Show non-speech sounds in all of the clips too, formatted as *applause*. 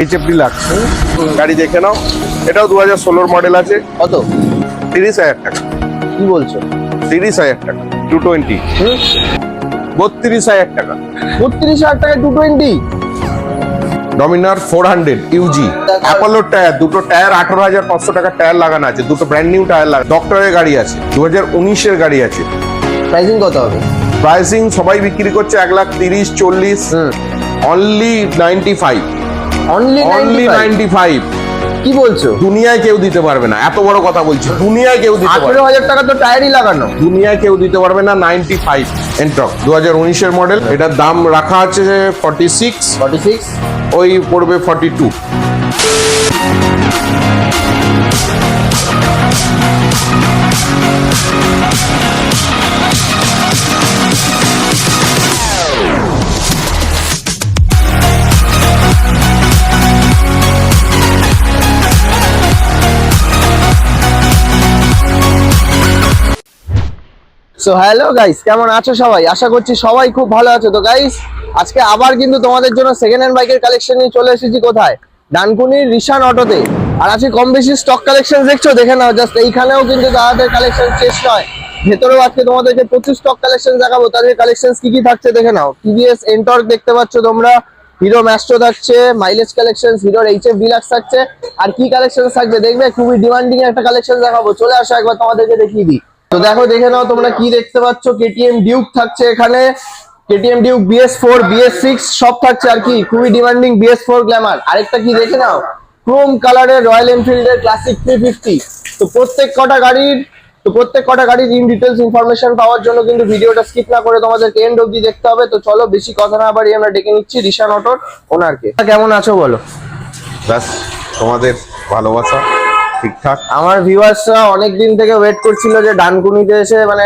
এইচএফডি লাগছে গাড়ি দেখে নাও। এটাও দু হাজার ষোলোর মডেল আছে। কত? তিরিশ হাজার টাকা। কি বলছো? তিরিশ হাজার টাকা। টু টোয়েন্টি বত্রিশ হাজার টাকা। বত্রিশ হাজার টাকায় two twenty Dominar four hundred UG অ্যাপোলোর tyre দুটো টায়ার আঠারো হাজার পাঁচশো টাকার টায়ার লাগানো আছে। দুটো ব্র্যান্ড নিউ টায়ার লাগা ডক্টরের গাড়ি আছে। দু হাজার উনিশের গাড়ি আছে। প্রাইসিং কত হবে? প্রাইসিং সবাই বিক্রি করছে এক লাখ তিরিশ চল্লিশ। Only ninety five only only 95 কি বলছো? দুনিয়ায় কেউ দিতে পারবে না। এত বড় কথা বলছো। দুনিয়ায় কেউ দিতে পারবে হাজার টাকা তো টায়ারই লাগানো। দুনিয়ায় কেউ দিতে পারবে না 95 এন্ট্রক হাজার উনিশের মডেল এটার দাম রাখা আছে 46 46 ওই পড়বে 42 সো হ্যালো গাইস কেমন আছো সবাই? আশা করছি সবাই খুব ভালো আছো। তো গাইস আজকে আবার কিন্তু তোমাদের জন্য সেকেন্ড হ্যান্ড বাইকের কালেকশন নিয়ে চলে এসেছি কোথায়? ডানকুনির রিশান অটোতে। আর আজকে কম বেশি স্টক কালেকশন দেখছ? দেখে নাও জাস্ট এইখানেও কিন্তু দাদাদের কালেকশন শেষ নয়। ভেতরেও আজকে তোমাদেরকে প্রচুর স্টক কালেকশন দেখাবো। তাদের কালেকশন কি কি থাকছে দেখে নাও। টিভিএস এন্টর্ক দেখতে পাচ্ছ তোমরা। হিরো ম্যাস্ট্রো থাকছে মাইলেজ কালেকশন হিরোর এইচ এফ ডিলাক্স থাকছে। আর কি কালেকশন থাকবে দেখবে? খুবই ডিমান্ডিং একটা কালেকশন দেখাবো। চলে আসো, একবার তোমাদেরকে দেখিয়ে দিই। তো দেখো দেখে নাও তোমরা কি দেখতে পাচ্ছ। কেটিএম ডিউক থাকছে এখানে। KTM Duke BS four BS six সব থাকছে আর কি। খুবই ডিমান্ডিং বিএস ফোর গ্ল্যামার আরেকটা কি দেখে নাও? ক্রোম কালারের রয়্যাল এনফিল্ডের ক্লাসিক থ্রি ফিফটি তো প্রত্যেক কটা গাড়ির তো প্রত্যেক কটা গাড়ির ইন ডিটেলস ইনফরমেশন পাওয়ার জন্য কিন্তু ভিডিওটা স্কিপ না করে তোমাদেরকে এন্ড অবধি দেখতে হবে। তো চলো বেশি কথা না বাড়ি আমরা ডেকে নিচ্ছি রিশান অটোর ওনারকে কেমন আছো বলো? ব্যাস তোমাদের ভালোবাসা। ঠিকঠাক। আমার ভিউয়ার্সরা অনেক দিন থেকে ওয়েট করছিল যে ডানকুনিতে এসে মানে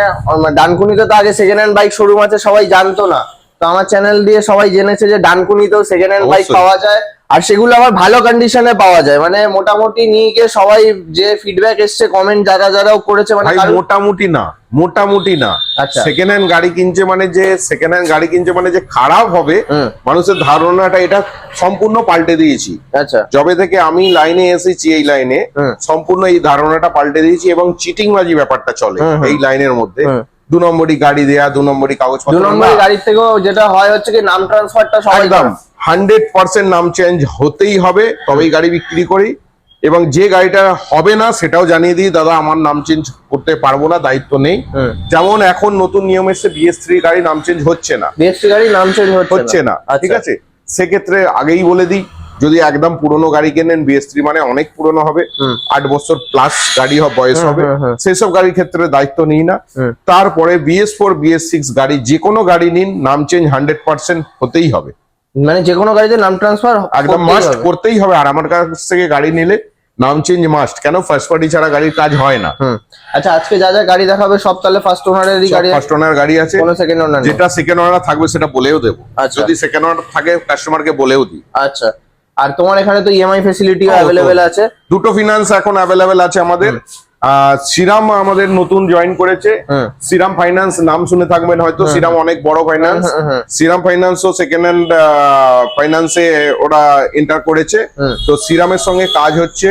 ডানকুনিতে তো আগে সেকেন্ড হ্যান্ড বাইক শোরুম আছে, সবাই জানতো না। তো আমার চ্যানেল দিয়ে সবাই জেনেছে যে ডানকুনিতেও সেকেন্ড হ্যান্ড বাইক পাওয়া যায়। আর সেগুলো আবার ভালো কন্ডিশনে পাওয়া যায়। মানে মোটামুটি নিয়ে গিয়ে সবাই যে ফিডব্যাক এসছে কমেন্ট যারা যারাও করেছে মানে মোটামুটি না মোটামুটি না। আচ্ছা। সেকেন্ড হ্যান্ড গাড়ি কিনছে মানে যে সেকেন্ড হ্যান্ড গাড়ি কিনছে মানে যে খারাপ হবে মানুষের ধারণাটা এটা সম্পূর্ণ পাল্টে দিয়েছি। আচ্ছা। যবে থেকে আমি লাইনে এসেছি এই লাইনে সম্পূর্ণ এই ধারণাটা পাল্টে দিয়েছি এবং চিটিংবাজি ব্যাপারটা চলে। এই লাইনের মধ্যে। দু নম্বরই গাড়ি দেয়া দু নম্বরই দু কাগজপত্র নম্বরের না। গাড়ির থেকেও যেটা হয় হচ্ছে কি নাম ট্রান্সফারটা সবাই একদম হান্ড্রেড পার্সেন্ট নাম চেঞ্জ হতেই হবে তবেই গাড়ি বিক্রি করি। এবং যে গাড়িটা হবে না সেটাও জানিয়ে দিই দাদা আমার নাম চেঞ্জ করতে পারব না দায়িত্ব নেই। যেমন এখন নতুন নিয়ম এসছে বিএস থ্রি গাড়ি নাম চেঞ্জ হচ্ছে না। বিএসটি গাড়ি নাম চেঞ্জ হচ্ছে না। ঠিক আছে? সেক্ষেত্রে আগেই বলে দিই যদি একদম পুরনো গাড়ি কেনেন বিএস থ্রি মানে অনেক পুরনো হবে। আট বছর প্লাস গাড়ি হবে বয়স হবে। সেসব গাড়ির ক্ষেত্রে দায়িত্ব নিই না। তারপরে বিএস ফোর বিএস সিক্স গাড়ি যে কোনো গাড়ি নিন নাম চেঞ্জ হান্ড্রেড পার্সেন্ট হতেই হবে। মানে যে কোনো গাড়িতে নাম ট্রান্সফার একদম মাস্ট করতেই হবে। আর আমার কাছ থেকে গাড়ি নিলে নাম চেঞ্জ মাস্ট কেন? ফার্স্ট পার্টি ছাড়া গাড়ির কাজ হয় না। আচ্ছা আজকে যা যা গাড়ি দেখাবে সব তাহলে ফার্স্ট ওনারেরই গাড়ি ফার্স্ট ওনার গাড়ি আছে। কোনো সেকেন্ড ওনার যেটা সেকেন্ড ওনার থাকবে সেটা বলেও দেবো। আচ্ছা। যদি সেকেন্ড ওনার থাকে কাস্টমারকে বলেও দিই। আচ্ছা। আর তোমার এখানে তো ইএমআই ফেসিলিটিও ও, অ্যাভেলেবেল আছে। দুটো ফিনান্স এখন অ্যাভেলেবেল আছে আমাদের। শ্রীরাম আমাদের নতুন জয়েন করেছে। শ্রীরাম ফাইন্যান্স নাম শুনে থাকবেন হয়তো। শ্রীরাম অনেক বড় ফাইন্যান্স শ্রীরাম হুম, ও সেকেন্ড হ্যান্ড ফাইন্যান্সে ওরা এন্টার করেছে। তো শ্রীরামের সঙ্গে কাজ হচ্ছে।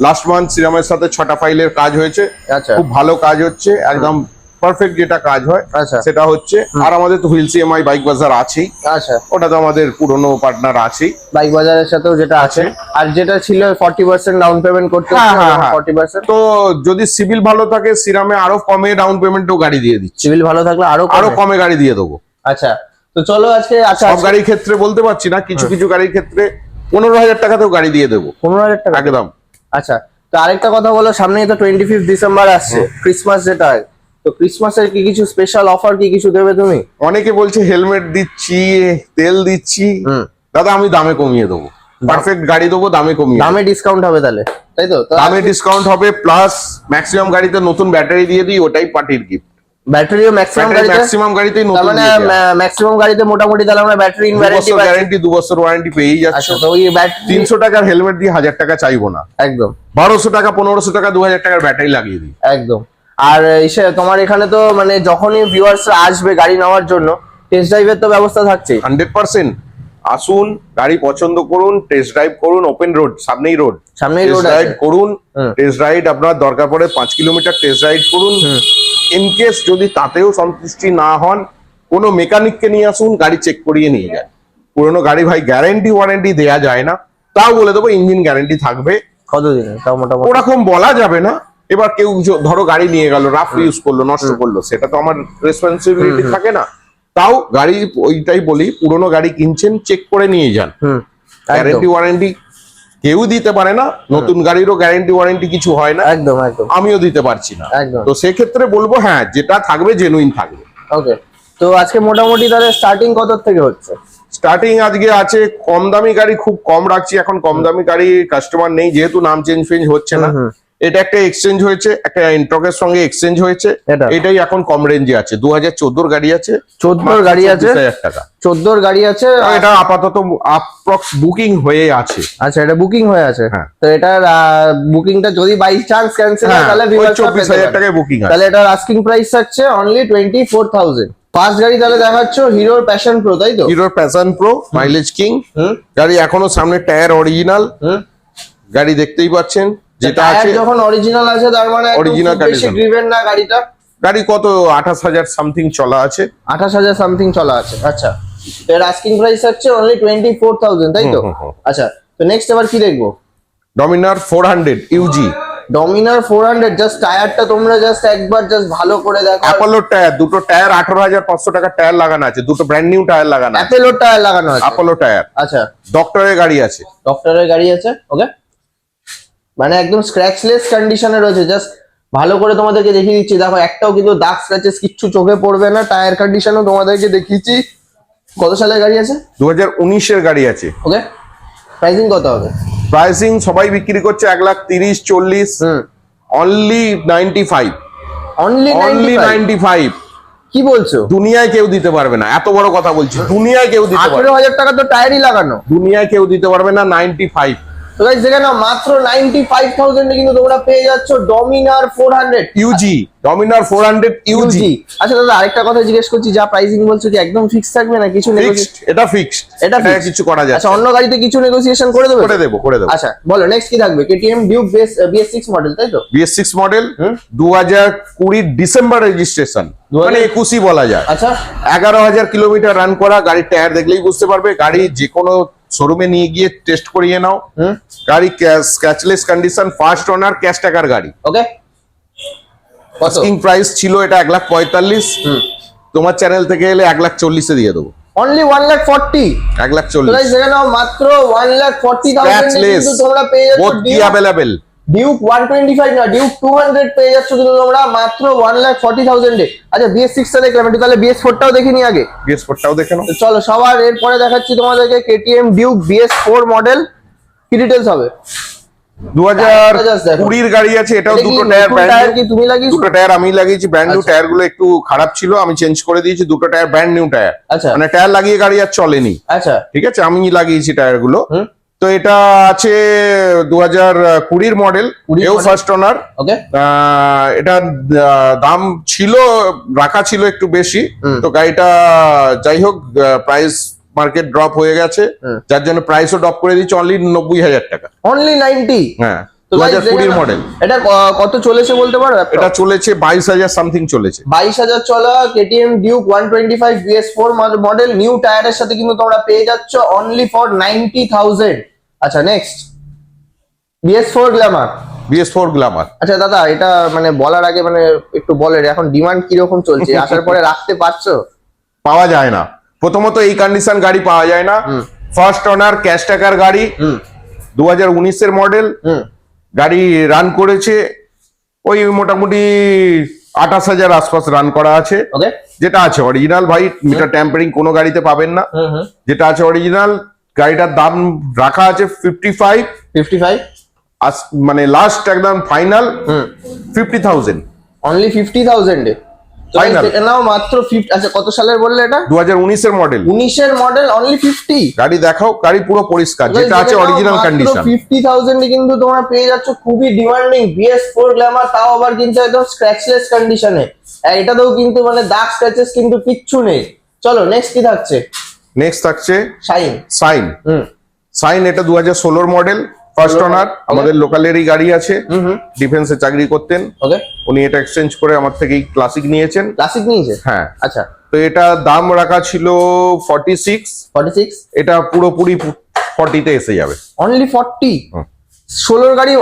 লাস্ট মান্থ শ্রীরামের সাথে ছটা ফাইলের কাজ হয়েছে। আচ্ছা। খুব ভালো কাজ হচ্ছে। একদম পারফেক্ট যেটা কাজ হয় আচ্ছা। সেটা হচ্ছে আর আমাদের তো হুইল সিএমআই বাইক বাজার আছেই। আচ্ছা। ওটা তো আমাদের পুরনো পার্টনার আছেই। বাইক বাজারের সাথেও যেটা আছে। আর যেটা ছিল ফর্টি পার্সেন্ট ডাউন পেমেন্ট করতে হ্যাঁ, হ্যাঁ, হ্যাঁ। ফর্টি পার্সেন্ট তো যদি সিভিল ভালো থাকে সিরামে আরও কমে ডাউন পেমেন্টও গাড়ি দিয়ে দিচ্ছি। সিভিল ভালো থাকলে আরও আরও কমে। কমে গাড়ি দিয়ে দেবো। আচ্ছা। তো চলো আজকে আচ্ছা সব গাড়ির ক্ষেত্রে বলতে পারছি না কিছু কিছু গাড়ির ক্ষেত্রে পনেরো হাজার টাকাতেও গাড়ি দিয়ে দেবো। পনেরো হাজার টাকা? একদম। আচ্ছা। তো আরেকটা কথা বলো সামনেই তো টোয়েন্টি ফিফথ ডিসেম্বর আসছে ক্রিসমাস যেটা হয়। তো ক্রিসমাসের কি কিছু স্পেশাল অফার কি কিছু দেবে তুমি? অনেকে বলছে হেলমেট দিচ্ছি তেল দিচ্ছি। দাদা আমি দামে কমিয়ে দেবো। পারফেক্ট গাড়ি দেবো দামে কমিয়ে দামে ডিসকাউন্ট হবে তাহলে তাই তো? দামে ডিসকাউন্ট হবে প্লাস ম্যাক্সিমাম গাড়িতে নতুন ব্যাটারি দিয়ে দিই ওটাই পার্টির গিফট ব্যাটারিও ম্যাক্সিমাম গাড়িতে? ম্যাক্সিমাম গাড়িতেই নতুন মানে ম্যাক্সিমাম গাড়িতে মোটামুটি তাহলে আমরা ব্যাটারি ইন ওয়ারেন্টি গ্যারান্টি দু বছর ওয়ারেন্টি পেয়েই যাচ্ছে। আচ্ছা তো ওই ব্যাটারি তিনশো টাকার হেলমেট দিয়ে হাজার টাকা চাইব না। একদম। বারোশো টাকা পনেরোশো টাকা দু হাজার টাকার ব্যাটারি লাগিয়ে দিই। একদম। আর তোমার এখানে তো মানে যখনই ভিউয়ার্স আসবে গাড়ি নেওয়ার জন্য টেস্ট ড্রাইভের তো ব্যবস্থা থাকছে হান্ড্রেড পার্সেন্ট। আসুন গাড়ি পছন্দ করুন টেস্ট ড্রাইভ করুন ওপেন রোড সামনেই রোড সামনেই টেস্ট রোড রাইড করুন টেস্ট রাইড আপনার দরকার পড়ে পাঁচ কিলোমিটার টেস্ট রাইড করুন। হুম। ইন কেস যদি তাতেও সন্তুষ্টি না হন কোনো মেকানিককে নিয়ে আসুন গাড়ি চেক করিয়ে নিয়ে যান। পুরোনো গাড়ি ভাই গ্যারেন্টি ওয়ারেন্টি দেয়া যায় না। তাও বলে দেবো ইঞ্জিন গ্যারেন্টি থাকবে। কতদিন তাও মোটামুটি। ওরকম বলা যাবে না। এবার কেউ ধরো গাড়ি নিয়ে গেল রাফ ইউজ করল নষ্ট করল সেটা তো আমার রেসপন্সিবিলিটি থাকে না। তাও গাড়ি ওইটাই বলি পুরনো গাড়ি কিনছেন চেক করে নিয়ে যান। গ্যারেন্টি ওয়ারেন্টি কেউ দিতে পারে না নতুন গাড়িরও গ্যারেন্টি ওয়ারেন্টি কিছু হয় না একদম একদম। আমিও দিতে পারছি না। একদম। তো সেক্ষেত্রে বলব হ্যাঁ যেটা থাকবে জেনুইন থাকবে। ওকে তো আজকে মোটামুটি তাহলে স্টার্টিং কত থেকে হচ্ছে? স্টার্টিং আজকে আছে কম দামি গাড়ি খুব কম রাখছি এখন কম দামি গাড়ি কাস্টমার নেই যেহেতু নাম চেঞ্জ ফেঞ্জ হচ্ছে না। এটা একটা এক্সচেঞ্জ হয়েছে একটা ইন্টকের সঙ্গে এক্সচেঞ্জ হয়েছে। এটা? এটাই এখন কম রেঞ্জে আছে। দু হাজার চোদ্দোর গাড়ি আছে। চোদ্দোর গাড়ি আছে। 24,000 টাকা। চোদ্দোর গাড়ি আছে। এটা আপাতত আপ্রক্স বুকিং হয়ে আছে। আচ্ছা এটা বুকিং হয়ে আছে। হ্যাঁ। তো এটার বুকিংটা যদি বাই চান্স ক্যান্সেল হয় হ্যাঁ তাহলে চব্বিশ হাজার টাকায় বুকিং তাহলে এটার আস্কিং প্রাইস থাকছে only twenty four thousand first গাড়ি তাহলে দেখাচ্ছ হিরোর প্যাশন প্রো তাই তো? হিরোর প্যাশন প্রো মাইলেজ কিং গাড়ি এখনও সামনে টায়ার অরিজিনাল গাড়ি দেখতেই পাচ্ছেন। যেটা আছে যখন অরিজিনাল আছে তার মানে অরিজিনাল condition। ড্রিভেন না গাড়িটা। গাড়ি কত? আঠাশ হাজার সামথিং চলা আছে। আঠাশ হাজার সামথিং চলা আছে। আচ্ছা। এর আস্কিং প্রাইস হচ্ছে অনলি টোয়েন্টি ফোর থাউজেন্ড তাই তো। আচ্ছা। তো নেক্সট এবার কি দেখব? Dominar four hundred UG Dominar four hundred just টায়ারটা তোমরা জাস্ট একবার জাস্ট ভালো করে দেখো। অ্যাপোলোর টায়ার দুটো টায়ার আঠারো হাজার পাঁচশো টাকা টায়ার লাগানো আছে দুটো ব্র্যান্ড নিউ টায়ার লাগানো আছে। অ্যাপেলোর টায়ার লাগানো আছে। Apollo tyre. আচ্ছা। ডক্টরের গাড়ি আছে। ডক্টরের গাড়ি আছে ওকে মানে একদম স্ক্র্যাচলেস কন্ডিশনে রয়েছে। জাস্ট ভালো করে তোমাদেরকে দেখিয়ে দিচ্ছি। দেখো একটাও কিন্তু দাগ স্ক্র্যাচেস কিচ্ছু চোখে পড়বে না। টায়ার কন্ডিশনও তোমাদেরকে দেখিয়েছি। কত সালের গাড়ি আছে? দু হাজার উনিশের গাড়ি আছে। ওকে প্রাইসিং কত হবে? প্রাইসিং সবাই বিক্রি করছে এক লাখ তিরিশ চল্লিশ। Only ninety five only only ninety five কি বলছো? দুনিয়ায় কেউ দিতে পারবে না। এত বড় কথা বলছি। দুনিয়ায় কেউ দিতে পারবে আঠেরো হাজার টাকা তো টায়ারই লাগানো। দুনিয়ায় কেউ দিতে পারবে না নাইনটি ফাইভ তো গাইস দেখে নাও মাত্র নাইনটি ফাইভ থাউজেন্ডে কিন্তু তোমরা পেয়ে যাচ্ছ Dominar four hundred UG Dominar four hundred UG UG আচ্ছা দাদা আরেকটা কথা জিজ্ঞেস করছি যা প্রাইসিং বলছো কি একদম ফিক্স থাকবে না? কিছু এটা ফিক্সড এটা এটা কিছু করা আচ্ছা অন্য গাড়িতে কিছু নেগোসিয়েশন করে দেবে? করে দেবো করে দেবো। আচ্ছা বলো নেক্সট কি থাকবে? KTM Duke BS BS six model তাই তো? বিএস সিক্স মডেল হুম। দু হাজার কুড়ির ডিসেম্বর রেজিস্ট্রেশন 2000 মানে একুশই বলা যায়। আচ্ছা। এগারো হাজার কিলোমিটার রান করা গাড়ির টায়ার দেখলেই বুঝতে পারবে গাড়ি যে কোনো শোরুমে নিয়ে গিয়ে টেস্ট করিয়ে নাও। হুম। গাড়ি scratchless condition first owner cash টাকার গাড়ি। ওকে কস্টিং আস্কিং প্রাইস ছিল এটা এক লাখ পঁয়তাল্লিশ। হুম। তোমার চ্যানেল থেকে এলে এক লাখ চল্লিশে দিয়ে দেবো। অনলি ওয়ান লাখ ফর্টি এক লাখ চল্লিশ। মাত্র ওয়ান লাখ ফর্টি থাউজেন্ড তোমরা পেয়ে যাচ্ছ available Duke one twenty five না ডিউক টু হান্ড্রেড পেয়ে যাচ্ছ কিন্তু তোমরা মাত্র ওয়ান লাখ ফর্টি থাউজেন্ডে আচ্ছা বিএস সিক্সটা দেখলাম একটু তাহলে বিএস ফোরটাও দেখিনি আগে। বিএস ফোরটাও দেখে নাও। চলো সবার এরপরে দেখাচ্ছি তোমাদেরকে KTM Duke BS four model কি ডিটেলস হবে? দু হাজার কুড়ির গাড়ি আছে এটাও দুটো টায়ার টায়ার কি তুমি লাগিয়েছো? দুটো টায়ার আমি লাগিয়েছি ব্র্যান্ড নিউ আচ্ছা। টায়ারগুলো একটু খারাপ ছিল আমি চেঞ্জ করে দিয়েছি দুটো টায়ার ব্র্যান্ড নিউ টায়ার আচ্ছা। মানে টায়ার লাগিয়ে গাড়ি আর চলেনি। আচ্ছা। ঠিক আছে আমি লাগিয়েছি টায়ারগুলো। তো এটা আছে দু হাজার কুড়ির মডেল। 20 এও? ফার্স্ট ওনার এটা দাম ছিল রাখা ছিল একটু বেশি। তো গাড়িটা যাই হোক প্রাইস মার্কেট ড্রপ হয়ে গেছে। যার জন্য প্রাইসও ড্রপ করে দিচ্ছে অনলি নব্বই হাজার টাকা। অনলি নাইনটি হ্যাঁ। দু হাজার কুড়ির মডেল এটা কত চলেছে বলতে পারো এটা চলেছে বাইশ হাজার সামথিং চলেছে। বাইশ হাজার চলা KTM Duke one twenty five BS four model new টায়ারের সাথে কিন্তু তোমরা পেয়ে যাচ্ছ অনলি ফর নাইনটি থাউজেন্ড আচ্ছা next BS four Glamour BS four Glamour আচ্ছা দাদা এটা মানে বলার আগে মানে একটু বলেন এখন ডিমান্ড কীরকম চলছে? *laughs* আসার পরে রাখতে পারছ? পাওয়া যায় না। প্রথমত এই কন্ডিশন গাড়ি পাওয়া যায় না। ফার্স্ট ওনার ক্যাশ টাকার গাড়ি। দু হাজার উনিশের মডেল গাড়ি রান করেছে। ওই মোটামুটি আঠাশ হাজার আশপাস রান করা আছে। যেটা আছে অরিজিনাল ভাই মিটার ট্যাম্পারিং কোনো গাড়িতে পাবেন না। যেটা আছে অরিজিনাল গাড়িটার দাম রাখা আছে ফিফটি ফাইভ ফিফটি ফাইভ মানে লাস্ট একদম ফাইনাল হুম। ফিফটি থাউজেন্ড অনলি ফিফটি থাউজেন্ডে. নাও মাত্র ফিফটি আচ্ছা কত সালের বললে এটা? দু হাজার উনিশের মডেল উনিশের মডেল অনলি ফিফটি গাড়ি দেখাও গাড়ি পুরো পরিষ্কার যেটা আছে অরিজিনাল কন্ডিশন ফিফটি থাউজেন্ডে কিন্তু তোমরা পেয়ে যাচ্ছ খুবই ডিমান্ডিং বিএস ফোর গ্ল্যামার তাও আবার কিন্তু একদম স্ক্র্যাচলেস কন্ডিশনে এটাতেও কিন্তু মানে দাগ স্ক্র্যাচেস কিন্তু কিচ্ছু নেই। চলো নেক্সট কি থাকছে? নেক্সট থাকছে শাইন সাইন হুম। সাইন এটা দু হাজার ষোলোর মডেল ফার্স্ট ওনার আমাদের লোকালেরই গাড়ি আছে। ডিফেন্সে চাকরি করতেন। উনি এটা এক্সচেঞ্জ করে আমার থেকেই ক্লাসিক নিয়েছেন। ক্লাসিক নিয়েছে? হ্যাঁ। আচ্ছা। তো এটা দাম রাখা ছিল ফর্টি সিক্স ফর্টি সিক্স এটা পুরোপুরি ফর্টিতে এসে যাবে। অনলি ফর্টি ষোলোর গাড়ি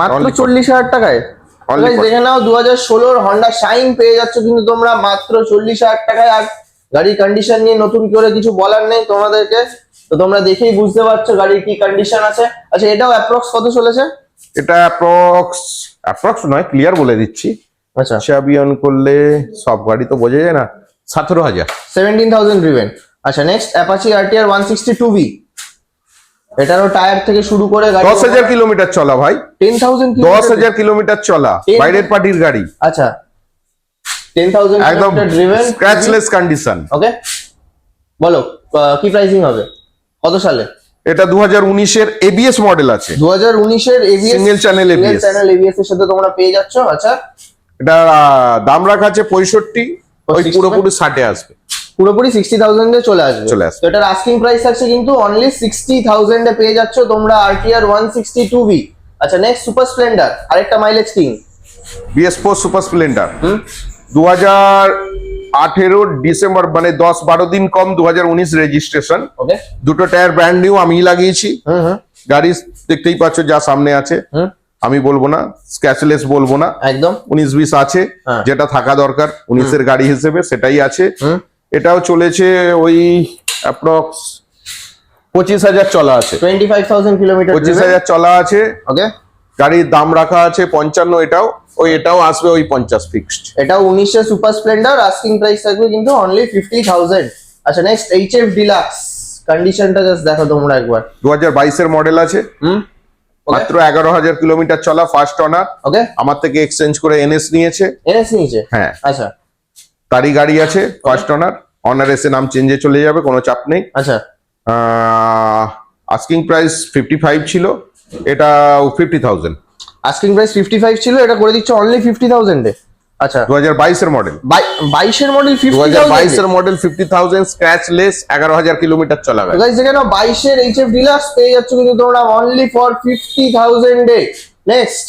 মাত্র চল্লিশ হাজার টাকায়। Only Guys, 40 দেখে নাও দু হাজার ষোলোর হন্ডা শাইন পেয়ে যাচ্ছ কিন্তু তোমরা মাত্র চল্লিশ হাজার টাকায়। আর গাড়ির কন্ডিশন নিয়ে নতুন করে কিছু বলার নেই তোমাদেরকে। তো তোমরা দেখেই বুঝতে পারছ গাড়ির কি কন্ডিশন আছে। আচ্ছা এটাও অ্যাপ্রক্স কত চলেছে? এটা অ্যাপ্রক্স অ্যাপ্রক্স নয় ক্লিয়ার বলে দিচ্ছি। আচ্ছা। চাবিয়ন করলে সব গাড়ি তো বোঝা যায় না। সতেরো হাজার। সেভেন্টিন থাউজেন্ড ড্রিভেন আচ্ছা next Apache RTR one sixty two B এটারও টায়ার থেকে শুরু করে গাড়ি দশ হাজার কিলোমিটার চলা ভাই। টেন থাউজেন্ড দশ হাজার কিলোমিটার চলা। বাইরের পার্টির গাড়ি। আচ্ছা। টেন থাউজেন্ড একদম ড্রিভেন স্ক্র্যাচলেস কন্ডিশন ওকে বলো কি প্রাইসিং হবে? কত সালে? এটা দু হাজার উনিশের এবিএস মডেল আছে। দু হাজার উনিশের ABS Single channel ABS channel ABS এর সাথে তোমরা পেয়ে যাচ্ছ আচ্ছা। এটা দাম রাখা আছে পঁয়ষট্টি ওই পুরোপুরি ষাটে আসবে। পুরোপুরি সিক্সটি থাউজেন্ডে চলে আসবে। চলে আসবে। এটার আস্কিং প্রাইস আছে কিন্তু অনলি সিক্সটি থাউজেন্ডে পেয়ে যাচ্ছ তোমরা RTR one sixty two B আচ্ছা নেক্সট সুপার স্প্লেন্ডার আরেকটা mileage king BS four super Splendor হুম। দু হাজার আঠেরো ডিসেম্বর মানে দশ বারো দিন কম দু হাজার উনিশ রেজিস্ট্রেশন দুটো টায়ার ব্র্যান্ড নিউ আমি লাগিয়েছি। গাড়ি দেখতেই পাচ্ছ যা সামনে আছে। হুম। আমি বলব না স্ক্যাচলেস বলব না। একদম। উনিশ বিশ আছে হ্যাঁ। যেটা থাকা দরকার উনিশের গাড়ি হিসেবে সেটাই আছে। হুম। এটাও চলেছে ওই অ্যাপ্রক্স পঁচিশ হাজার চলা আছে। টোয়েন্টি ফাইভ থাউজেন্ড কিলোমিটার পঁচিশ হাজার চলা আছে। ওকে গাড়ির দাম রাখা আছে পঞ্চান্ন এটাও ওই এটাও আসবে ওই পঞ্চাশ ফিক্সড এটা উনিশে সুপার স্প্লেন্ডার আস্কিং প্রাইস থাকবে কিন্তু অনলি ফিফটি থাউজেন্ড আচ্ছা নেক্সট এইচ এফ ডিলাক্স কন্ডিশনটা জাস্ট দেখো তোমরা একবার। দু হাজার বাইশের মডেল আছে। হুম? মাত্র এগারো হাজার কিলোমিটার চলা ফার্স্ট অনার ওকে আমার থেকে এক্সচেঞ্জ করে এনএস নিয়েছে। এনএস নিয়েছে? হ্যাঁ। আচ্ছা। তারই গাড়ি আছে ফার্স্ট অনার অনার এসে নাম চেঞ্জে চলে যাবে কোনো চাপ নেই। আচ্ছা। আস্কিং প্রাইস ফিফটি ফাইভ ছিল। এটা fifty thousand asking price fifty five ছিল এটা করে দিচ্ছে অনলি ফিফটি থাউজেন্ডে আচ্ছা। দু হাজার বাইশের মডেল বাইশের মডেল দু হাজার বাইশের model fifty thousand scratchless এগারো হাজার কিলোমিটার চলা গেছে গাইজ বাইশের এইচ এফ ডিলাক্স পেয়ে যাচ্ছ কিন্তু তোমরা অনলি ফর ফিফটি থাউজেন্ডে নেক্সট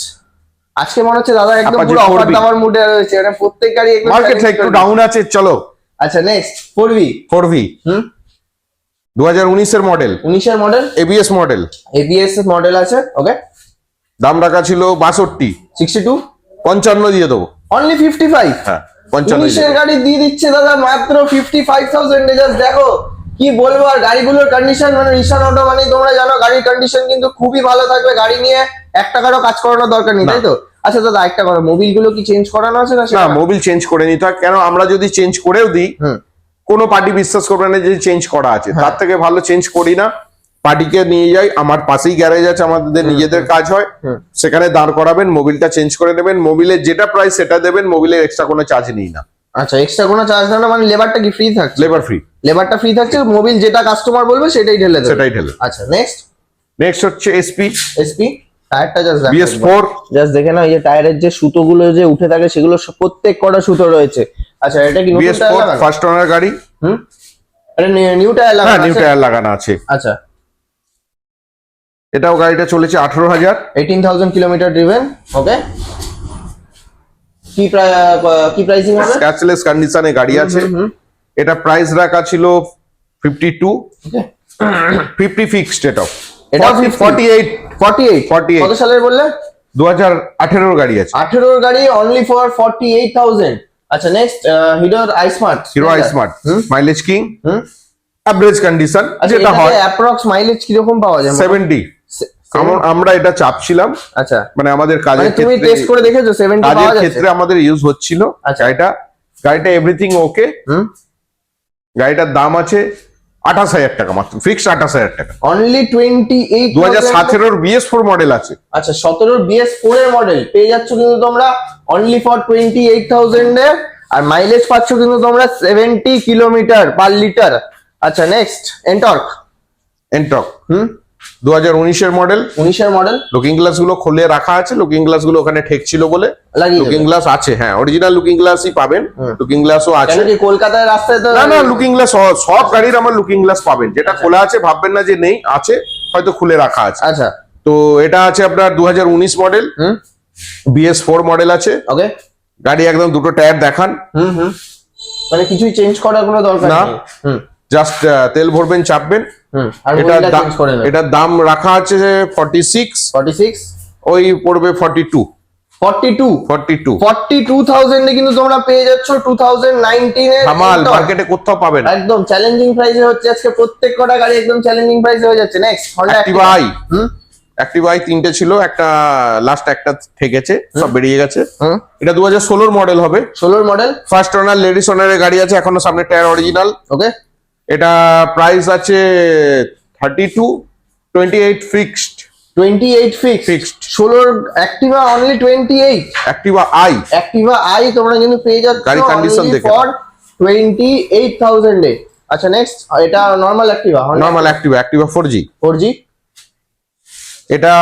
আজকে মনে হচ্ছে দাদা একদম পুরো অফার 4B দাবার মুডে রয়েছে মানে প্রত্যেক গাড়ি একদম মার্কেট একটু ডাউন আছে চলো। আচ্ছা next four B four V হুম? দু হাজার উনিশের মডেল উনিশের model ABS model ABS model আছে ওকে দাম রাখা ছিল বাষট্টি। সিক্সটি টু পঞ্চান্ন দিয়ে দেবো। অনলি ফিফটি ফাইভ হ্যাঁ পঞ্চান্ন উনিশের গাড়ি দিয়ে দিচ্ছে দাদা মাত্র ফিফটি ফাইভ থাউজেন্ড দেখো কি বলব আর গাড়িগুলোর কন্ডিশন মানে রিসান অটো মানে তোমরা জানো গাড়ির কন্ডিশন কিন্তু খুবই ভালো থাকবে। গাড়ি নিয়ে এক টাকারও কাজ করানোর দরকার নেই তাই তো? আচ্ছা দাদা একটা কথা মোবিলগুলো কি চেঞ্জ করানো আছে না না মোবিল চেঞ্জ করে নিতে হয়। কেন আমরা যদি চেঞ্জ করেও দিই হুম। কোনো পার্টি বিশ্বাস করবে না যে চেঞ্জ করা আছে। হ্যাঁ। তার থেকে ভালো চেঞ্জ করি না। পার্টিকে নিয়ে যাই। আমার পাশেই গ্যারেজ আছে আমাদের নিজেদের কাজ হয়। সেখানে দাঁড় করাবেন মোবিলটা চেঞ্জ করে নেবেন। মোবিলের যেটা প্রাইস সেটা দেবেন। মোবিলের এক্সট্রা কোনো চার্জ নিই না। আচ্ছা এক্সট্রা কোনো চার্জ না মানে লেবারটা কি ফ্রি থাকছে? লেবার ফ্রি লেবারটা ফ্রি থাকছে মোবিল যেটা কাস্টমার বলবে সেটাই ঢেলে দেবে। সেটাই ঢেলে আচ্ছা নেক্সট নেক্সট হচ্ছে এসপি এসপি টায়ারটা জাস্ট বিএস ফোর জাস্ট দেখে না এই যে টায়ারের যে সুতোগুলো যে উঠে থাকে সেগুলো প্রত্যেক কটা সুতো রয়েছে। আচ্ছা এটা কি নতুন বিএস ফোর ফার্স্ট ওনার গাড়ি। হুম? এটা নিউ টায়ার হ্যাঁ লাগানো নিউ টায়ার লাগানো আছে। আচ্ছা। এটাও গাড়িটা চলেছে আঠারো হাজার। Eighteen thousand kilometre driven okay কি প্রায় কি প্রাইসিং হবে? স্ক্র্যাচলেস কন্ডিশনে গাড়ি আছে। এটা প্রাইস রাখা ছিল ফিফটি টু ফিফটি ফিক্সড এটা 50? ফর্টি এইট 48 48 কত সালের বললে? দু হাজার আঠেরোর গাড়ি আছে। আঠেরোর গাড়ি only for forty eight thousand আচ্ছা next হিডোর i smart Hero i smart mileage king? Average condition আচ্ছা যেটা হয় অ্যাপ্রক্স মাইলেজ কীরকম পাওয়া যায়? সেভেন্টি আমরা এটা চাপছিলাম। আচ্ছা। মানে আমাদের মানে কাজের তুমি টেস্ট করে দেখেছ 70 কাজের পাওয়া যাচ্ছে? কাজের ক্ষেত্রে আমাদের ইউজ হচ্ছিল। আচ্ছা। এটা গাড়িটা এভরিথিং ওকে হুম? গাড়িটার দাম আছে আঠাশ হাজার টাকা মাত্র ফিক্সড আঠাশ হাজার টাকা। অনলি টোয়েন্টি এইট দু হাজার সতেরোর বিএস ফোর মডেল আছে। আচ্ছা সতেরোর বিএস ফোর এর মডেল পেয়ে যাচ্ছ কিন্তু তোমরা only for twenty eight thousand এ আর মাইলেজ পাচ্ছ কিন্তু তোমরা সেভেন্টি কিলোমিটার পার লিটার আচ্ছা নেক্সট এন্টর্ক এনটক হুম? দু হাজার উনিশের মডেল উনিশের মডেল লুকিং গ্লাসগুলো খুলে রাখা আছে লুকিং গ্লাসগুলো ওখানে ঠেকছিল বলে। লুকিং গ্লাস আছে হ্যাঁ অরিজিনাল লুকিং গ্লাসই পাবেন। লুকিং গ্লাসও আছে। কলকাতায় রাস্তায় না না লুকিং গ্লাস সব গাড়ির আমার লুকিং গ্লাস পাবেন। যেটা আচ্ছা। খোলা আছে ভাববেন না যে নেই আছে হয়তো খুলে রাখা আছে। আচ্ছা। তো এটা আছে আপনার দু হাজার উনিশ মডেল হুম? বিএস ফোর মডেল আছে। ওকে গাড়ি একদম দুটো টায়ার দেখান। হুম হুম। মানে কিছুই চেঞ্জ করার কোনো দরকার না। হুম। জাস্ট তেল ভরবেন চাপবেন। এটার এটা দাম রাখা আছে ফর্টি সিক্স 46 ওই পড়বে ফর্টি টু 42 ফর্টি টু 42000 এ কিন্তু তোমরা পেয়ে যাচ্ছ 2019 এর ধামাল মার্কেটে কোথাও পাবেন একদম চ্যালেঞ্জিং প্রাইসে হচ্ছে আজকে প্রত্যেক কটা গাড়ি একদম চ্যালেঞ্জিং প্রাইসে হয়ে যাচ্ছে। নেক্সট হন্ডা অ্যাক্টিভা আই হুম? অ্যাক্টিভা আই তিনটে ছিল একটা লাস্ট একটা ঠেকেছে সব বেরিয়ে গেছে। এটা দু হাজার ষোলোর মডেল হবে। 16 মডেল ফার্স্ট ওনার লেডিস ওনারের গাড়ি আছে এখনও সামনে টায়ার অরিজিনাল ওকে এটা প্রাইস আছে thirty two twenty eight fixed 28 fix Fixed. 16 Activa only 28 Activa i Activa i তোমরা কিন্তু পেয়ে যাচ্ছ গাড়ির condition দেখে ফর 28000 এ। আচ্ছা নেক্সট এটা normal Activa normal Activa Activa four G 4G এটা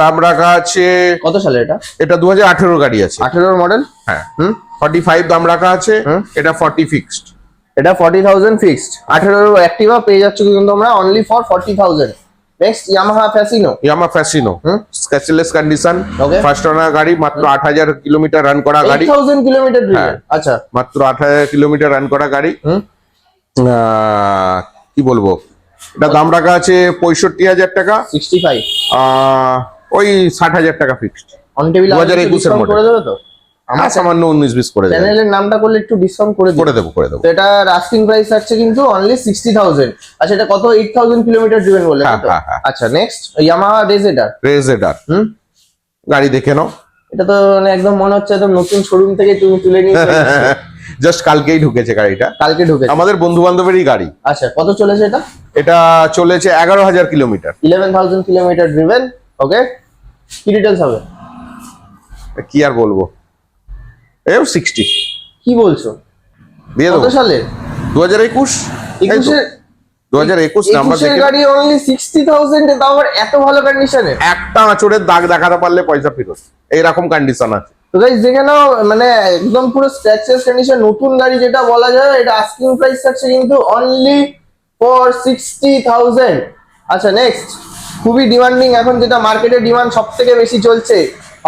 দাম রাখা আছে কত সালে এটা? এটা দু হাজার আঠেরো গাড়ি আছে। 18 মডেল? হ্যাঁ। হুম? ফর্টি ফাইভ দাম রাখা আছে। এটা ফর্টি ফিক্সড এটা 40000 ফিক্সড 18 অ্যাক্টিভা পেয়ে যাচ্ছ কিন্তু তোমরা only for 40000 next Yamaha Fascino Yamaha Fascino scratchless condition. First owner গাড়ি মাত্র আট হাজার কিলোমিটার রান করা গাড়ি। 8000 কিলোমিটার হ্যাঁ। আচ্ছা। মাত্র আট হাজার কিলোমিটার রান করা গাড়ি। হুম? কি বলব? এটা দাম রাখা আছে পঁয়ষট্টি হাজার টাকা। 65 আহ, ওই ষাট হাজার টাকা ফিক্সড অন টেবিল 2021 এর করে দেবে তো? আমার সামান্য উনিশ বিশ করে চ্যানেলের নামটা করলে একটু ডিসকাউন্ট করে করে দেবো করে দেবো। এটা আস্কিং প্রাইস থাকছে কিন্তু অনলি সিক্সটি থাউজেন্ড আচ্ছা এটা কত? এইট থাউজেন্ড কিলোমিটার ড্রিভেন বলে। আচ্ছা নেক্সট ইয়ামাহা রেজেডার রেজেডার হুম? গাড়ি দেখে নাও। এটা তো মানে একদম মনে হচ্ছে একদম নতুন শোরুম থেকে তুমি তুলে নিয়ে জাস্ট *laughs* কালকেই ঢুকেছে গাড়িটা। কালকে ঢুকে আমাদের বন্ধু বান্ধবেরই গাড়ি। আচ্ছা কত চলেছে এটা? এটা চলেছে এগারো হাজার kilometre. Eleven thousand kilometre driven okay কি ডিটেলস হবে? কি আর বলব? এও সিক্সটি কি বলছো? দিয়ে দেবো। সালে? দু হাজার একুশ? একুশের দু হাজার একুশ নাম্বার গাড়ি অনলি সিক্সটি থাউজেন্ড তাও আবার এত ভালো কন্ডিশনে একটা আঁচড়ের দাগ দেখাতে পারলে পয়সা ফেরত। এইরকম কন্ডিশন আছে। তো গাইস দেখে মানে একদম পুরো স্ক্র্যাচেস কন্ডিশন নতুন গাড়ি যেটা বলা যায় এটা আস্কিং প্রাইস থাকছে কিন্তু অনলি ফর সিক্সটি থাউজেন্ড আচ্ছা নেক্সট খুবই ডিমান্ডিং এখন যেটা মার্কেটে ডিমান্ড সব থেকে বেশি চলছে।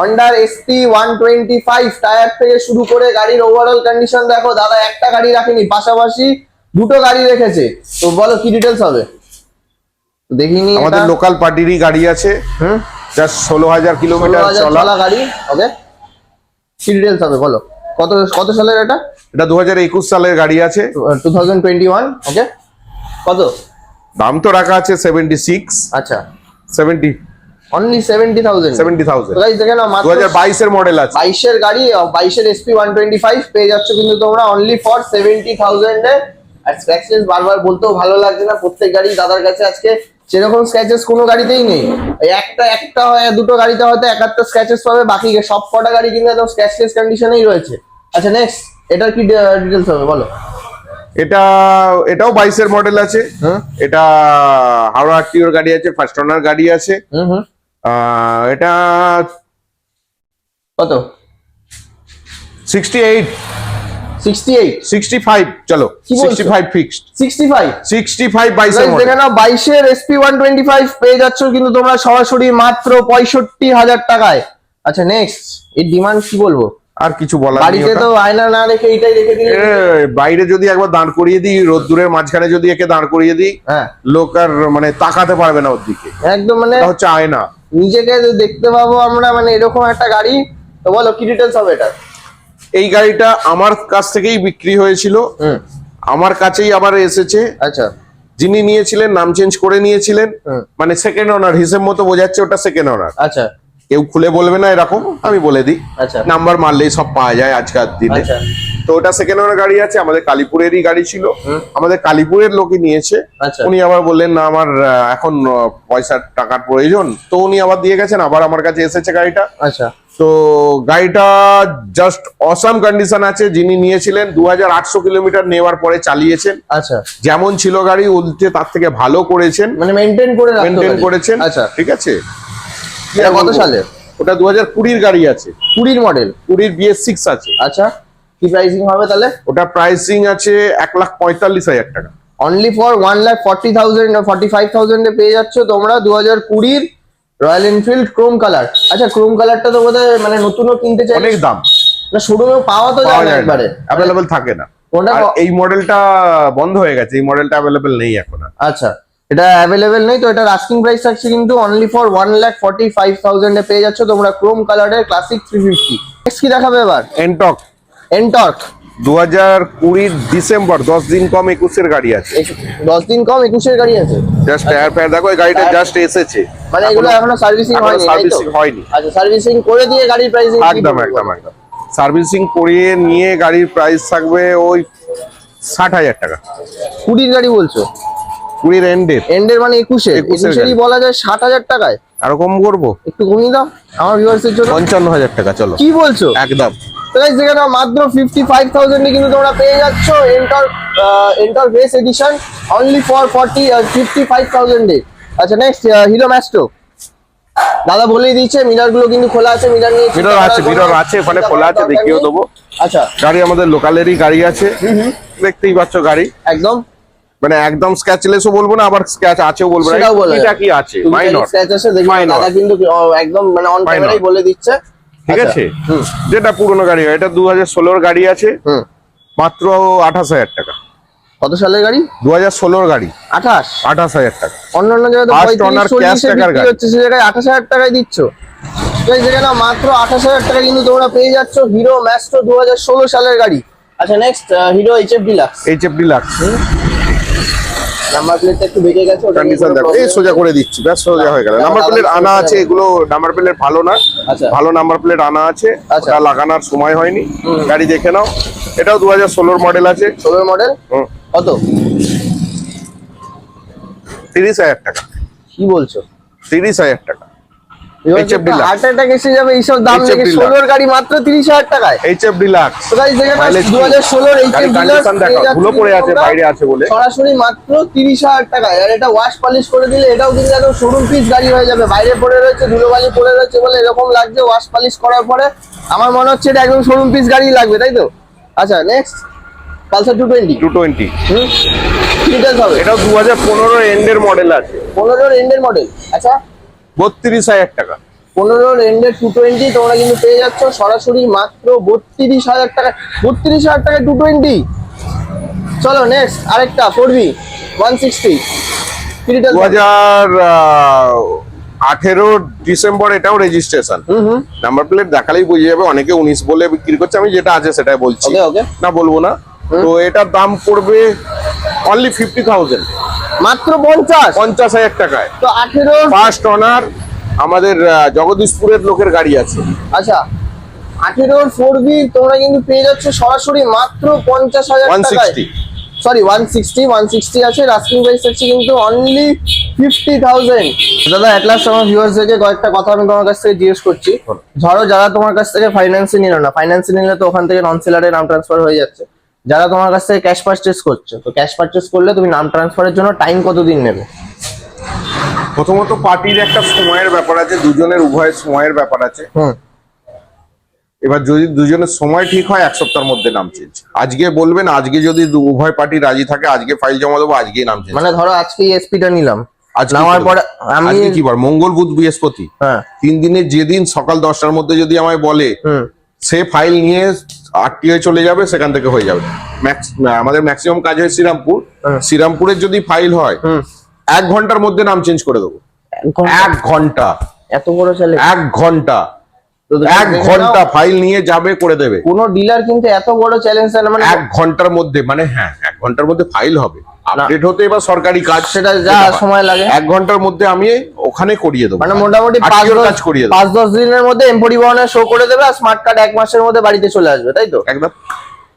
হন্ডার SP one twenty five tyre থেকে শুরু করে গাড়ির ওভারঅল কন্ডিশন দেখো দাদা একটা গাড়ি রাখেনি পাশাপাশি দুটো গাড়ি রেখেছে। তো বলো কি ডিটেলস হবে? দেখিনি আমাদের লোকাল পার্টিরই গাড়ি আছে। হুম? জাস্ট ষোলো হাজার কিলোমিটার চলা। গাড়ি ওকে কি ডিটেলস হবে বলো? কত কত সালের এটা? এটা দু হাজার একুশ সালের গাড়ি আছে। Two thousand twenty one okay কত? দাম তো রাখা আছে সেভেন্টি সিক্স আচ্ছা seventy only seventy thousand seventy thousand দেখে না দু হাজার বাইশের মডেল আছে। বাইশের গাড়ি বাইশের এসপি ওয়ান টোয়েন্টি ফাইভ পেয়ে যাচ্ছ কিন্তু তোমরা অনলি ফর সেভেন্টি থাউজেন্ডে আর স্ক্র্যাচেস বারবার বলতেও ভালো লাগছে না প্রত্যেক গাড়ি দাদার কাছে আজকে সেরকম স্ক্র্যাচেস কোনো গাড়িতেই নেই। একটা একটা হয় দুটো গাড়িতে হয়তো এক একটা স্ক্র্যাচেস পাবে বাকি সব কটা গাড়ি কিন্তু একদম স্ক্র্যাচলেস কন্ডিশনেই রয়েছে। আচ্ছা নেক্সট এটার কি ডিটেলস হবে বলো। এটা এটাও বাইশের মডেল আছে। হুম এটা হাওড়া আরটিওর গাড়ি আছে ফার্স্ট ওনার গাড়ি আছে। হুম হুম। আহ, এটা কত? সিক্সটি এইট চলো। বাইশের এসপি ওয়ান টোয়েন্টি ফাইভ পেয়ে যাচ্ছ কিন্তু তোমরা সরাসরি মাত্র পঁয়ষট্টি হাজার টাকায়। আচ্ছা নেক্সট এর ডিমান্ড কি বলব? আর কিছু বলার বাড়িতে তো আয়না না রেখে এটাই রেখে দিলে বাইরে যদি একবার দাঁড় করিয়ে দিই রোদ্দুরের মাঝখানে যদি একে দাঁড় করিয়ে দিই হ্যাঁ। লোক আর মানে তাকাতে পারবে না ওর দিকে। একদম মানে হচ্ছে আয়না। নিজেকে দেখতে পাবো আমরা মানে এরকম একটা গাড়ি তো বলো কি ডিটেলস হবে এটা এই গাড়িটা আমার কাছ থেকেই বিক্রি হয়েছিল। আমার কাছেই আবার এসেছে। আচ্ছা। যিনি নিয়েছিলেন নাম চেঞ্জ করে নিয়েছিলেন। মানে সেকেন্ড ওনার হিসেব মতো বোঝাচ্ছে ওটা সেকেন্ড ওনার আচ্ছা। কেউ খুলে বলবে না এরকম আমি বলে দিই। আচ্ছা। নাম্বার মারলেই সব পাওয়া যায় আজকের দিনে। আচ্ছা। তো ওটা সেকেন্ড হ্যান্ড গাড়ি আছে আমাদের কালীপুরেরই গাড়ি ছিল। আমাদের কালীপুরের লোকই নিয়েছে। আচ্ছা। উনি আবার বললেন না আমার এখন পয়সার টাকার প্রয়োজন। তো উনি আবার দিয়ে গেছেন আবার আমার কাছে এসেছে গাড়িটা। আচ্ছা। তো গাড়িটা জাস্ট অসাম কন্ডিশন আছে। যিনি নিয়েছিলেন দু হাজার আটশো কিলোমিটার নেওয়ার পরে চালিয়েছেন। আচ্ছা। যেমন ছিল গাড়ি উল্টে তার থেকে ভালো করেছেন। মানে মেনটেন করে মেনটেন করেছেন। আচ্ছা। ঠিক আছে? এটা কত? সালে? ওটা দু হাজার কুড়ির গাড়ি আছে। কুড়ির মডেল কুড়ির বিএস সিক্স আছে। আচ্ছা কি প্রাইসিং হবে তাহলে? ওটা প্রাইসিং আছে এক লাখ পঁয়তাল্লিশ হাজার টাকা। Only for one lakh forty thousand forty five থাউজেন্ডে পেয়ে যাচ্ছ তোমরা দু হাজার কুড়ির রয়্যাল এনফিল্ড ক্রোম কালার আচ্ছা ক্রোম কালারটা তো বোধহয় মানে নতুনও কিনতে চাই অনেক দাম। না শোরুমে পাওয়া তো যায় না একবারে। অ্যাভেলেবেল থাকে না। আর এই মডেলটা বন্ধ হয়ে গেছে। এই মডেলটা অ্যাভেলেবেল নেই এখন আচ্ছা। এটা অ্যাভেলেবেল নেই তো এটার আস্কিং প্রাইস থাকছে কিন্তু only for one lakh forty five থাউজেন্ডে পেয়ে যাচ্ছ তোমরা ক্রোম কালারের ক্লাসিক থ্রি ফিফটি নেক্সট কি দেখাবে এবার? এনটক এনটর্ক দু হাজার কুড়ির ডিসেম্বর দশ দিন কম একুশের গাড়ি আছে। দশ দিন কম একুশের গাড়ি আছে? জাস্ট টায়ার ফায়ার দেখো এই গাড়িটা জাস্ট এসেছে। মানে এগুলো এখনও সার্ভিসিং হয়নি servicing হয়নি। আচ্ছা সার্ভিসিং করে দিয়ে গাড়ির প্রাইসিং একদম একদম একদম। সার্ভিসিং করিয়ে নিয়ে গাড়ির প্রাইস থাকবে ওই ষাট হাজার টাকা। কুড়ির গাড়ি বলছো? কুড়ির এন্ডের এন্ডের মানে একুশে। একুশের একুশেরই বলা যায় ষাট হাজার টাকায়। আরও কম করব? একটু কমিয়ে দাও আমার ভিউয়ার্সের জন্য। পঞ্চান্ন হাজার টাকা চলো। কি বলছো? একদম। যেখানে মাত্র ফিফটি ফাইভ থাউজেন্ডে কিন্তু তোমরা পেয়ে যাচ্ছ enter enter base edition only for forty fifty five থাউজেন্ডে আচ্ছা নেক্সট হিরো ম্যাস্টো দাদা বলেই মিরারগুলো কিন্তু খোলা আছে মিরার নিয়ে মিরর আছে মিরর আছে ওখানে খোলা আছে দেখিয়েও দেবো। আচ্ছা। গাড়ি আমাদের লোকালেরই গাড়ি আছে। দেখতেই পাচ্ছ গাড়ি। একদম। মানে একদম স্ক্র্যাচলেসও বলব না আবার স্ক্র্যাচ আছেও বলব না। এটা কি আছে? মাইনর স্ক্র্যাচ আছে দেখি Minor. দাদা কিন্তু একদম মানে অন ক্যামেরাই বলে দিচ্ছে। ঠিক আচ্ছা, আছে? যেটা পুরনো গাড়ি হয় এটা দু হাজার ষোলোর গাড়ি আছে। মাত্র আঠাশ হাজার টাকা। কত সালের গাড়ি? দু হাজার ষোলোর গাড়ি। আঠাশ? আঠাশ হাজার টাকা। অন্যান্য জায়গায় তো First পঁয়ত্রিশ owner cash চল্লিশে টাকার গাড়ি। হচ্ছে সে জায়গায় আঠাশ হাজার টাকায় দিচ্ছ। এই যেখানে মাত্র আঠাশ হাজার টাকা কিন্তু তোমরা পেয়ে যাচ্ছ হিরো ম্যাস্ট্রো হাজার ষোলো সালের গাড়ি। আচ্ছা next Hero HF Deluxe H F Deluxe number প্লেটটা একটু বেঁকে গেছে ওটা কন্ডিশন দেখো। এই সোজা করে দিচ্ছি ব্যাস সোজা হয়ে গেল। নাম্বার প্লেট আনা আছে এগুলো নাম্বার প্লেট ভালো না। আচ্ছা। ভালো নাম্বার প্লেট আনা আছে আচ্ছা। ওটা লাগানোর সময় হয়নি। গাড়ি দেখে নাও। এটাও দু হাজার ষোলোর মডেল আছে। ষোলোর মডেল কত? তিরিশ হাজার টাকা। কি বলছো? তিরিশ হাজার টাকা। এসে যাবে এইসব দাম ষোলোর গাড়ি মাত্র তিরিশ হাজার টাকায়। এইচ এফ ডিলাক্স তো guys, যেখানে দু হাজার ষোলোর এইচ ডিলাক্স ধুলো পড়ে আছে, বাইরে আছে বলে। সরাসরি মাত্র তিরিশ হাজার টাকায়। আর এটা ওয়াশ পলিশ করে দিলে এটাও কিন্তু একদম শোরুম পিস গাড়ি হয়ে যাবে। বাইরে পড়ে রয়েছে ধুলোবালি পড়ে রয়েছে বলে এরকম লাগছে ওয়াশ পলিশ করার পরে। আমার মনে হচ্ছে এটা একদম শোরুম পিস গাড়ি লাগবে তাই তো? আচ্ছা next Pulsar two twenty two twenty হুম ডিটেলস হবে? এটাও দু হাজার পনেরো এন্ডের মডেল আছে। পনেরোর এন্ডের মডেল আচ্ছা বত্রিশ হাজার টাকা। পনেরো এন্ডের টু টোয়েন্টি তোমরা কিন্তু পেয়ে যাচ্ছ সরাসরি মাত্র বত্রিশ হাজার টাকা। বত্রিশ হাজার টাকা টু টোয়েন্টি চলো নেক্সট আরেকটা ফোর বি ওয়ান সিক্সটি দু হাজার আঠেরো ডিসেম্বর এটাও রেজিস্ট্রেশন নাম্বার প্লেট দেখালেই বুঝে যাবে অনেকে উনিশ বলে বিক্রি করছে আমি যেটা আছে সেটাই বলছি। না বলব না। তো এটার দাম পড়বে অনলি ফিফটি থাউজেন্ড মাত্র পঞ্চাশ? পঞ্চাশ হাজার টাকায়। তো আঠেরো? ফার্স্ট অনার আমাদের জগদীশপুরের লোকের গাড়ি আছে। আচ্ছা আঠেরোর ফোর বি তোমরা কিন্তু পেয়ে যাচ্ছ সরাসরি মাত্র পঞ্চাশ হাজার টাকায়। Sorry one sixty one sixty আছে। রাস্কিং প্রাইস হচ্ছে কিন্তু অনলি ফিফটি থাউজেন্ড দাদা এক লাস্ট আমার থেকে কয়েকটা কথা আমি তোমার কাছ থেকে জিজ্ঞেস করছি। ধরো যারা তোমার কাছ থেকে ফাইন্যান্সে নিল না ফাইন্যান্সে নিলে তো ওখান থেকে নন সেলারে নাম ট্রান্সফার হয়ে যাচ্ছে। যারা তোমার কাছ থেকে ক্যাশ পারচেস করছে তো ক্যাশ পারচেস করলে তুমি নাম ট্রান্সফারের জন্য টাইম কতদিন নেবে? প্রথমত পার্টির একটা সময়ের ব্যাপার আছে দুজনের উভয়ের সময়ের ব্যাপার আছে। হুম। এবার যদি দুজনের সময় ঠিক হয় এক সপ্তাহের মধ্যে নাম চেঞ্জ আজকে বলবেন আজকে যদি উভয় পার্টি রাজি থাকে আজকে ফাইল জমা দেবো আজকেই নাম চেঞ্জ মানে ধরো আজকে এসপিটা নিলাম। আজকে নেওয়ার করব। পরে আমি কি বার মঙ্গল বুধ বৃহস্পতি। হ্যাঁ। তিন দিনের যেদিন সকাল দশটার মধ্যে যদি আমায় বলে হুম। সে ফাইল নিয়ে আরটিআই চলে যাবে সেখান থেকে হয়ে যাবে। আমাদের ম্যাক্সিমাম কাজ হয় শ্রীরামপুর। শ্রীরামপুরের যদি ফাইল হয় এক ঘণ্টার মধ্যে নাম চেঞ্জ করে দেবো। এক ঘণ্টা? এত বড় চ্যালেঞ্জ এক ঘণ্টা। এক ঘণ্টা ফাইল নিয়ে যাবে করে দেবে। কোন ডিলার কিন্তু এত বড় চ্যালেঞ্জ মানে এক ঘণ্টার মধ্যে মানে হ্যাঁ এক ঘণ্টার মধ্যে ফাইল হবে। আপডেট হতে এবার সরকারি কাজ সেটা যা। সময় লাগে। এক ঘণ্টার মধ্যে আমি ওখানে করিয়ে দেবো। মানে মোটামুটি পাঁচ কাজ করিয়ে পাঁচ দশ দিনের মধ্যে এম পরিবহনে শো করে দেবে আর স্মার্ট কার্ড এক মাসের মধ্যে বাড়িতে চলে আসবে তাই তো? একদম।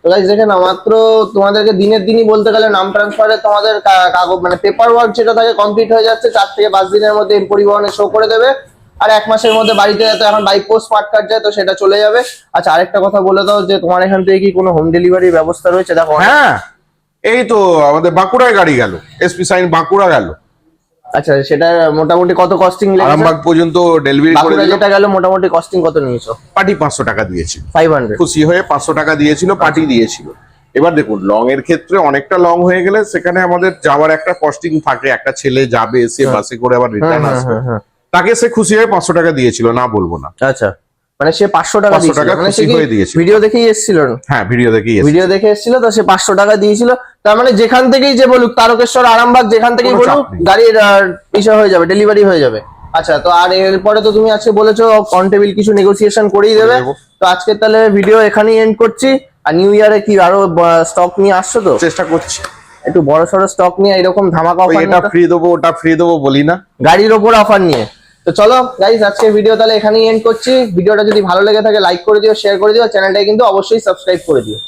তো গাইস দেখে না মাত্র তোমাদেরকে দিনের দিনই বলতে গেলে নাম ট্রান্সফারে তোমাদের কাগজ মানে পেপার ওয়ার্ক যেটা থাকে কমপ্লিট হয়ে যাচ্ছে চার থেকে পাঁচ দিনের মধ্যে এম পরিবহনে শো করে দেবে। আর এক মাসের মধ্যে বাড়িতে তো এখন বাই পোস্ট স্মার্ট কার্ড যায় তো সেটা চলে যাবে। আচ্ছা আরেকটা কথা বলে দাও যে তোমার এখান থেকে কি কোনো হোম ডেলিভারির ব্যবস্থা রয়েছে? দেখো হ্যাঁ। এই তো আমাদের বাঁকুড়ায় গাড়ি গেল। এসপি সাইন বাঁকুড়া গেল। আচ্ছা সেটা মোটামুটি কত কস্টিং আরামবাগ পর্যন্ত ডেলিভারি করে দিল যেটা গেল মোটামুটি কস্টিং কত নিয়েছো? পার্টি পাঁচশো টাকা দিয়েছিল। ফাইভ হান্ড্রেড খুশি হয়ে পাঁচশো টাকা দিয়েছিল পার্টি দিয়েছিল। এবার দেখুন লং এর ক্ষেত্রে অনেকটা লং হয়ে গেলে সেখানে আমাদের যাওয়ার একটা কস্টিং থাকে একটা ছেলে যাবে এসে বাসে করে আবার রিটার্ন আসবে। তাকে সে খুশি হয়ে পাঁচশো টাকা দিয়েছিল না বলব না। আচ্ছা। মানে সে পাঁচশো টাকা দিয়েছিল। মানে সে। ভিডিও দেখেই এসেছিল? হ্যাঁ ভিডিও দেখি ভিডিও দেখে এসেছিল তো সে পাঁচশো টাকা দিয়েছিল। তার মানে যেখান থেকেই যে বলুক তারকেশ্বর আরামবাগ যেখান থেকেই বলুক গাড়ির ইসে হয়ে যাবে ডেলিভারি হয়ে যাবে। আচ্ছা তো আর এরপরে তো তুমি আজকে বলেছ কন্টেবিল কিছু নেগোসিয়েশন করেই দেবে। তো আজকে তাহলে ভিডিও এখানেই এন্ড করছি। আর নিউ ইয়ারে কি আরও স্টক নিয়ে আসছো তো? চেষ্টা করছি। একটু বড় সড়ো স্টক নিয়ে এরকম ধামাকা অফার এটা ফ্রি দেবো ওটা ফ্রি দেবো বলি না। গাড়ির ওপর অফার নিয়ে। তো চলো গাইজ আজকে ভিডিও তাহলে এখানেই এন্ড করছি। ভিডিওটা যদি ভালো লেগে থাকে লাইক করে দিও শেয়ার করে দিও চ্যানেলটাকে কিন্তু অবশ্যই সাবস্ক্রাইব করে দিও।